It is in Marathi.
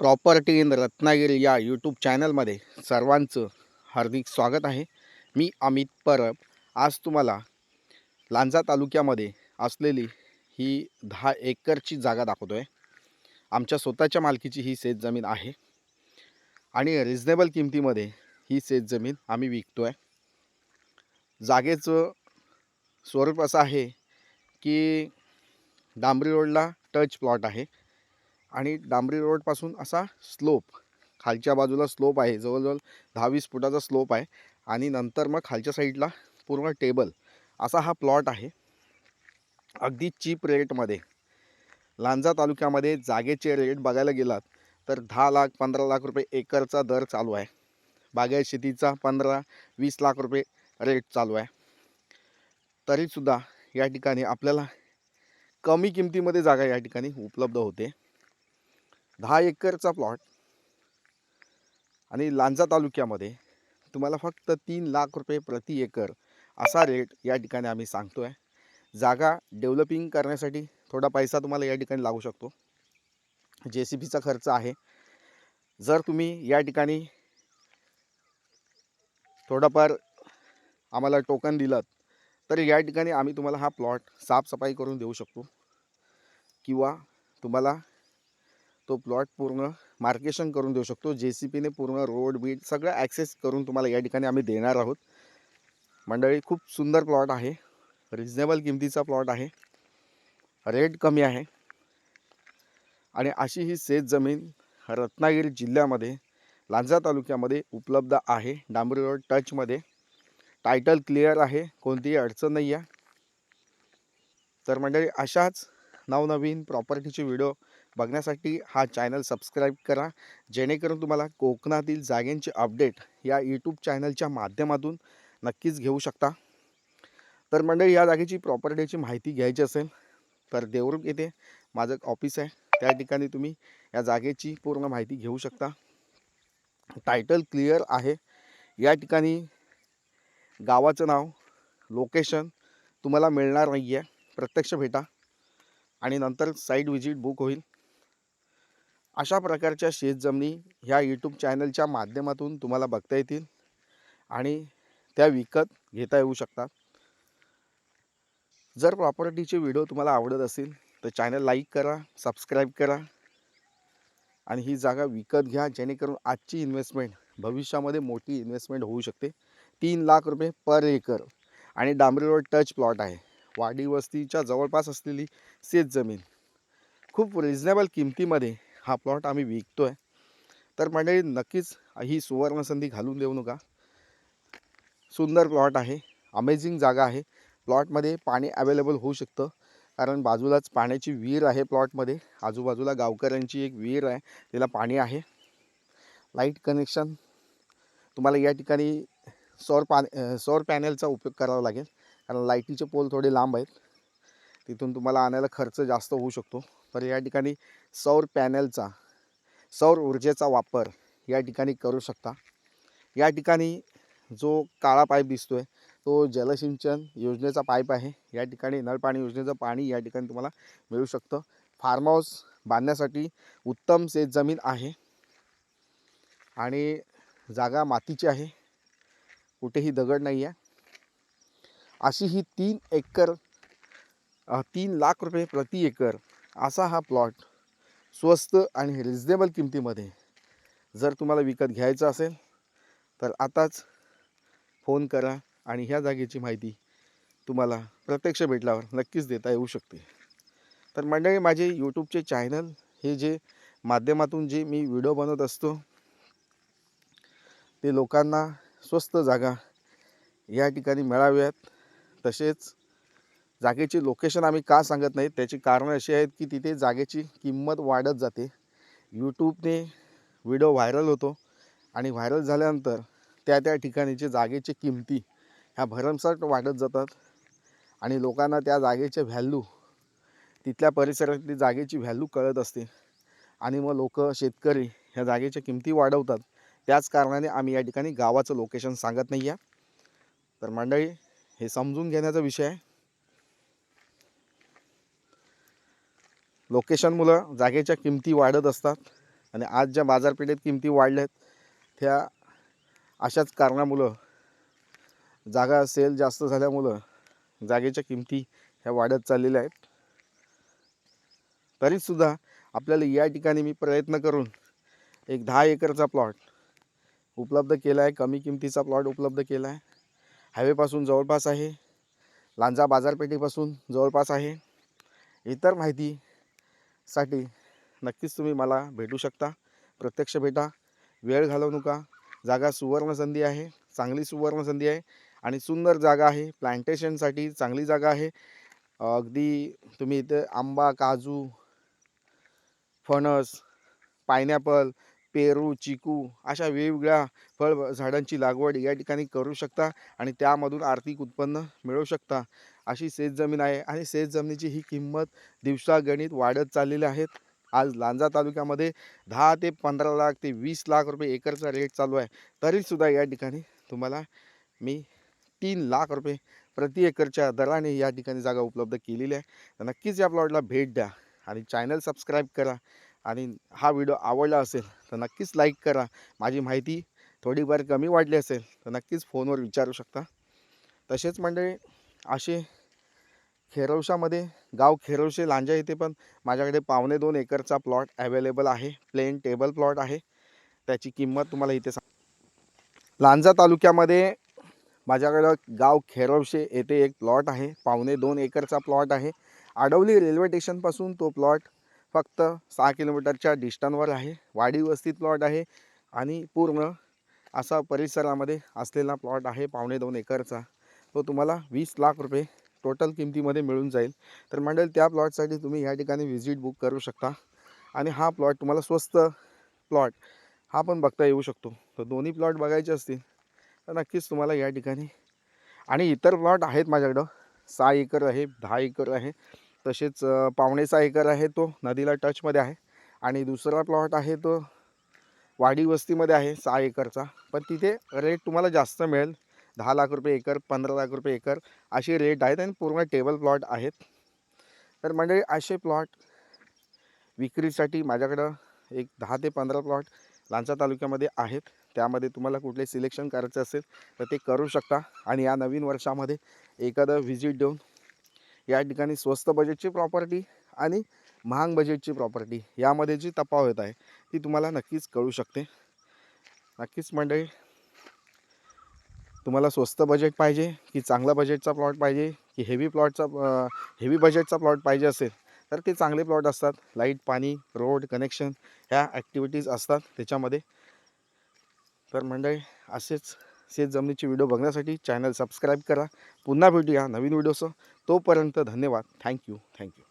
प्रॉपर्टी इन रत्नागिरी या यूट्यूब चॅनलमध्ये सर्वांचं हार्दिक स्वागत आहे. मी अमित परब. आज तुम्हाला लांजा तालुक्यामध्ये असलेली ही दहा एकरची जागा दाखवतो आहे आमच्या स्वतःच्या मालकीची ही शेतजमीन आहे. आणि रिजनेबल किमतीमध्ये ही शेतजमीन आम्ही विकतो आहे जागेचं स्वरूप असं आहे की डांबरी रोडला टच प्लॉट आहे. आणि डांबरी रोडपासून असा स्लोप खालच्या बाजूला स्लोप आहे जवळजवळ दहा वीस फुटाचा स्लोप आहे आणि नंतर मग खालच्या साईडला पूर्ण टेबल असा हा प्लॉट आहे. अगदी चीप रेटमध्ये. लांजा तालुक्यामध्ये जागेचे रेट बघायला गेलात तर दहा लाख पंधरा लाख रुपये एकरचा दर चालू आहे. बागायत शेतीचा पंधरा वीस लाख रुपये रेट चालू आहे. तरीसुद्धा या ठिकाणी आपल्याला कमी किमतीमध्ये जागा या ठिकाणी उपलब्ध होते. दहा एकरचा प्लॉट आणि लांजा तालुक्यामध्ये तुम्हाला फक्त तीन लाख रुपये प्रति एकर असा रेट या ठिकाणी आम्ही सांगतो आहे जागा डेव्हलपिंग करण्यासाठी थोडा पैसा तुम्हाला या ठिकाणी लागू शकतो. जे सी बीचा खर्च आहे. जर तुम्ही या ठिकाणी थोडाफार आम्हाला टोकन दिलं तर या ठिकाणी आम्ही तुम्हाला हा प्लॉट साफसफाई करून देऊ शकतो. किंवा तुम्हाला तो प्लॉट पूर्ण मार्केशन करून देऊ शकतो. जे सी पीने पूर्ण रोड बीट सगळं ॲक्सेस करून तुम्हाला या ठिकाणी आम्ही देणार आहोत. मंडळी खूप सुंदर प्लॉट आहे. रिजनेबल किमतीचा प्लॉट आहे. रेट कमी आहे. आणि अशी ही शेत जमीन रत्नागिरी जिल्ह्यामध्ये लांजा तालुक्यामध्ये उपलब्ध आहे. डांबरी रोड टचमध्ये. टायटल क्लिअर आहे. कोणतीही अडचण नाही आहे तर मंडळी अशाच नवनवीन प्रॉपर्टीचे व्हिडिओ बघण्यासाठी हा चॅनल सबस्क्राईब करा. जेणेकरून तुम्हाला कोकणातील जागेंचे अपडेट या यूट्यूब चॅनलच्या माध्यमातून नक्कीच घेऊ शकता. तर मंडळी या जागेची प्रॉपर्टीची माहिती घ्यायची असेल तर देवरुख येथे माझं ऑफिस आहे. त्या ठिकाणी तुम्ही या जागेची पूर्ण माहिती घेऊ शकता. टायटल क्लिअर आहे. या ठिकाणी गावाचं नाव लोकेशन तुम्हाला मिळणार नाही आहे प्रत्यक्ष भेटा आणि नंतर साईट व्हिजिट बुक होईल. अशा प्रकारच्या शेतजमिनी ह्या यूट्यूब चॅनलच्या माध्यमातून तुम्हाला बघता येतील आणि त्या विकत घेता येऊ शकतात. जर प्रॉपर्टीचे व्हिडिओ तुम्हाला आवडत असेल तर चॅनल लाईक करा सबस्क्राईब करा आणि ही जागा विकत घ्या जेणेकरून आजची इन्व्हेस्टमेंट भविष्यामध्ये मोठी इन्व्हेस्टमेंट होऊ शकते. तीन लाख रुपये पर एकर आणि डांबरी रोड टच प्लॉट आहे. वाडी वस्तीच्या जवळपास असलेली शेतजमीन. खूप रिजनेबल किमतीमध्ये हा प्लॉट आम्ही विकतो आहे तर मंडळी नक्कीच ही सुवर्णसंधी घालून देऊ नका. सुंदर प्लॉट आहे. अमेझिंग जागा आहे. प्लॉटमध्ये पाणी अवेलेबल होऊ शकतं. कारण बाजूलाच पाण्याची विहीर आहे प्लॉटमध्ये आजूबाजूला गावकऱ्यांची एक विहीर आहे. तिला पाणी आहे. लाइट कनेक्शन तुम्हाला या ठिकाणी सौर पा सौर पॅनेलचा उपयोग करावा लागेल. कारण लाईटीचे पोल थोडे लांब आहेत. तिथून तुम्हाला आणायला खर्च जास्त होऊ शकतो. तर या ठिकाणी सौर पॅनलचा सौर ऊर्जेचा वापर या ठिकाणी करू शकता. या ठिकाणी जो काळा पाईप दिसतो आहे तो जलसिंचन योजनेचा पाईप आहे. या ठिकाणी नळपाणी योजनेचं पाणी या ठिकाणी तुम्हाला मिळू शकतं. फार्म हाऊस बांधण्यासाठी उत्तम शेतजमीन आहे. आणि जागा मातीची आहे. कुठेही दगड नाही आहे अशी ही तीन एकर तीन लाख रुपये प्रति एकर असा हा प्लॉट स्वस्त आणि रिजनेबल किमतीमध्ये. जर तुम्हाला विकत घ्यायचं असेल तर आताच फोन करा आणि ह्या जागेची माहिती तुम्हाला प्रत्यक्ष भेटल्यावर नक्कीच देता येऊ शकते. तर मंडळी माझे यूट्यूबचे चॅनल हे जे माध्यमातून जे मी व्हिडिओ बनवत असतो ते लोकांना स्वस्त जागा या ठिकाणी मिळाव्यात. तसेच जागेची लोकेशन आम्ही का सांगत नाही त्याची कारणं अशी आहेत की तिथे जागेची किंमत वाढत जाते. यूट्यूबने व्हिडिओ व्हायरल होतो आणि व्हायरल झाल्यानंतर त्या त्या ठिकाणीचे जागेची किमती ह्या भरमसाठ वाढत जातात आणि लोकांना त्या जागेचे व्हॅल्यू तिथल्या परिसरातली जागेची व्हॅल्यू कळत असते. आणि मग लोक शेतकरी ह्या जागेच्या किमती वाढवतात. त्याच कारणाने आम्ही या ठिकाणी गावाचं लोकेशन सांगत नाही आहे तर मंडळी हे समजून घेण्याचा विषय आहे. लोकेशनमुळं जागेच्या किमती वाढत असतात आणि आज ज्या बाजारपेठेत किमती वाढल्या आहेत त्या अशाच कारणामुळं जागा सेल जास्त झाल्यामुळं जागेच्या किमती ह्या वाढत चाललेल्या आहेत. तरीसुद्धा आपल्याला या ठिकाणी मी प्रयत्न करून एक दहा एकरचा प्लॉट उपलब्ध केला आहे कमी किमतीचा प्लॉट उपलब्ध केला आहे हायवेपासून जवळपास आहे. लांजा बाजारपेठेपासून जवळपास आहे. इतर माहिती साठी नक्कीच तुम्ही मला भेटू शकता. प्रत्यक्ष भेटा. वेळ घालवू नका. जागा सुवर्ण संधी आहे. चांगली सुवर्ण संधी आहे. आणि सुंदर जागा आहे. प्लांटेशनसाठी चांगली जागा आहे. अगदी तुम्ही इथे आंबा काजू फणस पायनॅपल पेरू चिकू अशा वेगवेगळ्या फळ झाडांची लागवड या ठिकाणी करू शकता आणि त्यामधून आर्थिक उत्पन्न मिळवू शकता. अशी शेतजमीन आहे आणि शेतजमिनीची ही किंमत दिवसागणित वाढत चाललेली आहेत आज लांजा तालुक्यामध्ये दहा ते पंधरा लाख ते वीस लाख रुपये एकरचा रेट चालू आहे. तरीसुद्धा या ठिकाणी तुम्हाला मी तीन लाख रुपये प्रति एकरच्या दराने या ठिकाणी जागा उपलब्ध केलेली आहे. तर नक्कीच या प्लॉटला भेट द्या आणि चॅनल सबस्क्राईब करा आणि हा व्हिडिओ आवडला असेल तर नक्कीच लाईक करा. माझी माहिती थोडीफार कमी वाढली असेल तर नक्कीच फोनवर विचारू शकता. तसेच मंडळी असे खेरवशामध्ये गाव खेरवशे लांजा येथे पण माझ्याकडे पावणे दोन एकरचा प्लॉट अवेलेबल आहे. प्लेन टेबल प्लॉट आहे. त्याची किंमत तुम्हाला इथे सांग लांजा तालुक्यामध्ये माझ्याकडं गाव खेरवशे येथे एक प्लॉट आहे. पावणे दोन एकरचा प्लॉट आहे. आडवली रेल्वे स्टेशनपासून तो प्लॉट फक्त सहा किलोमीटरच्या डिस्टनवर आहे. वाडी वस्तीत प्लॉट आहे आणि पूर्ण असा परिसरामध्ये असलेला प्लॉट आहे पावणे दोन एकरचा. तो तुम्हाला वीस लाख रुपये टोटल किमतीमध्ये मिळून जाईल. तर मंडळ त्या प्लॉटसाठी तुम्ही या ठिकाणी व्हिजिट बुक करू शकता. आणि हा प्लॉट तुम्हाला स्वस्त प्लॉट हा पण बघता येऊ शकतो. तर दोन्ही प्लॉट बघायचे असतील तर नक्कीच तुम्हाला या ठिकाणी आणि इतर प्लॉट आहेत माझ्याकडं. सहा एकर आहे दहा एकर आहे. तसेच पावणेचा एकर आहे तो नदीला टचमध्ये आहे. आणि दुसरा प्लॉट आहे तो वाडी वस्तीमध्ये आहे सहा एकरचा. पण तिथे रेट तुम्हाला जास्त मिळेल. दहा लाख रुपये एकर पंधरा लाख रुपये एकर असे रेट आहेत आणि पूर्ण टेबल प्लॉट आहेत. तर मंडळी असे प्लॉट विक्रीसाठी माझ्याकडं एक दहा ते पंधरा प्लॉट लांचा तालुक्यामध्ये आहेत. त्यामध्ये तुम्हाला कुठले सिलेक्शन करायचं असेल तर ते करू शकता आणि या नवीन वर्षामध्ये एखादं व्हिजिट देऊन या ठिकाणी स्वस्त बजेटची प्रॉपर्टी आणि महाग बजेटची प्रॉपर्टी यामध्ये जी तपावत आहे ती तुम्हाला नक्कीच कळू शकते. नक्कीच मंडळी तुम्हाला स्वस्त बजेट पाहिजे की चांगला बजेटचा प्लॉट पाहिजे की हेवी प्लॉटचा हेवी बजेटचा प्लॉट पाहिजे असेल तर ते चांगले प्लॉट असतात. लाइट पाणी रोड कनेक्शन ह्या ॲक्टिव्हिटीज असतात त्याच्यामध्ये. तर मंडळी असेच शेत जमिनीचे व्हिडिओ बघण्यासाठी चॅनल सबस्क्राईब करा. पुन्हा भेटूया नवीन व्हिडिओसह तोपर्यंत धन्यवाद. Thank you thank you